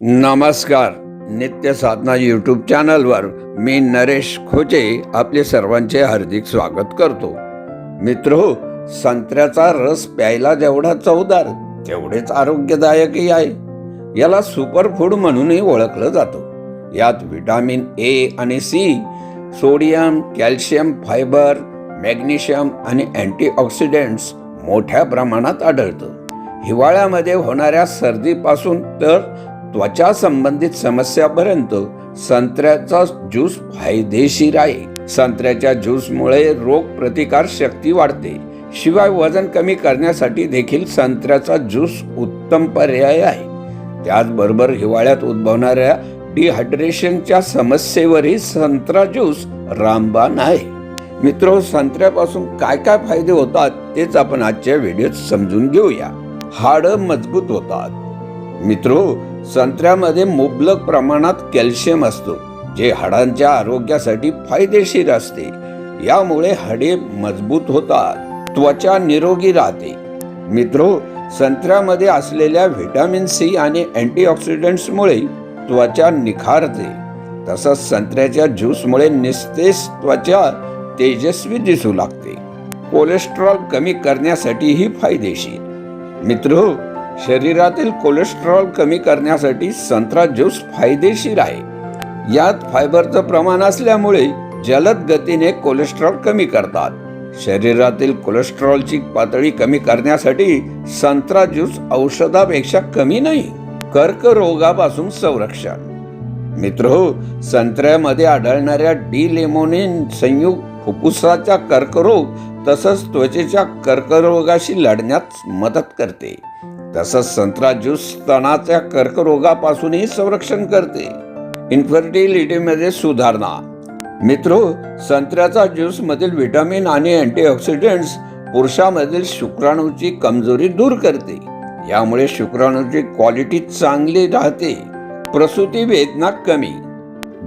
नमस्कार. नित्य साधना यूट्यूब चॅनलवर मी नरेश खोचे आपले सर्वांचे हार्दिक स्वागत करतो. मित्र संत्र्याचा रस प्यायला जेवढा चवदार तेवढेच आरोग्यदायकही आहे. याला सुपरफूड म्हणूनही ओळखलं जातं. यात व्हिटॅमिन ए आणि C sodium calcium fibre magnesium आणि अँटीऑक्सिडंट्स मोठ्या प्रमाणात आढळतं. हिवाळ्यामध्ये होणाऱ्या सर्दीपासून तर त्वचा संबंधित समस्यापर्यंत संत्र्याचा ज्यूस फायदेशीर आहे. संत्र्याच्या ज्यूसमुळे रोग प्रतिकार शक्ती वाढते. शिवाय वजन कमी करण्यासाठी देखील संत्र्याचा ज्यूस उत्तम पर्याय आहे. त्याचबरोबर हिवाळ्यात उद्भवणाऱ्या डिहायड्रेशनच्या समस्येवरही संत्रा ज्यूस रामबाण आहे. मित्र संत्र्यापासून काय काय फायदे होतात तेच आपण आजच्या व्हिडिओत समजून घेऊया. हाडं मजबूत होतात. मित्रो संत्र्यामध्ये मुबलक प्रमाणात कॅल्शियम असतो जे हाडांच्या आरोग्यासाठी फायदेशीर असते. यामुळे हाडे मजबूत होतात त्वचा निरोगी राहते. मित्रो संत्र्यामध्ये असलेल्या व्हिटॅमिन सी आणि अँटीऑक्सिडंट्समुळे त्वचा निखारते. तसंच संत्र्याच्या ज्यूसमुळे निस्तेज त्वचा तेजस्वी दिसू लागते. कोलेस्ट्रॉल कमी करण्यासाठीही फायदेशीर. मित्र शरीरातील कोलेस्ट्रॉल कमी करण्यासाठी संत्रा ज्यूस फायदेशीर आहे. यात फायबरचं प्रमाण असल्यामुळे जलद गतीने कोलेस्ट्रॉल कमी करतात. शरीरातील कोलेस्ट्रॉलची पातळी कमी करण्यासाठी संत्रा ज्यूस औषधापेक्षा कमी नाही कर्करोगापासून संरक्षण. मित्र संत्र्यामध्ये आढळणाऱ्या डी लेमोनिन संयुक्त फुफ्फुसाचा कर्करोग तसंच त्वचेच्या कर्करोगाशी लढण्यात मदत करते. तसंच संत्रा ज्यूस स्तनाच्या कर्करोगापासूनही संरक्षण करते. इन्फर्टिलिटीमध्ये सुधारणा. मित्रो संत्र्याचा ज्यूस मधील विटामिन आणि अँटीऑक्सिडंट्स पुरुषामधील शुक्राणूची कमजोरी दूर करते. यामुळे शुक्राणूची क्वालिटी चांगली राहते. प्रसूती वेदना कमी.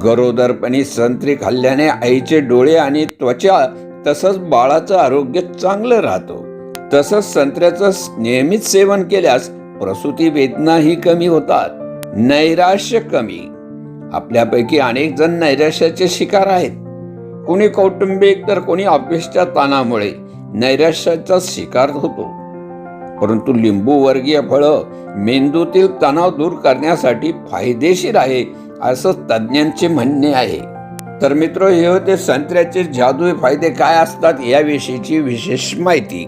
गरोदरपणी संत्री खाल्ल्याने आईचे डोळे आणि त्वचा तसंच बाळाचं आरोग्य चांगलं राहतं. तसंच संत्र्याचं नियमित सेवन केल्यास प्रसूती वेदनाही कमी होतात नैराश्य कमी. आपल्यापैकी अनेक जण नैराश्याचे शिकार आहेत. कोणी कौटुंबिक तर कोणी ऑफिसच्या ताणामुळे नैराश्याचा शिकार होतो. परंतु लिंबू वर्गीय फळं मेंदूतील तणाव दूर करण्यासाठी फायदेशीर आहे असं तज्ज्ञांचे म्हणणे आहे. तर मित्र हे होते संत्र्याचे जादुई फायदे काय असतात याविषयीची विशेष माहिती.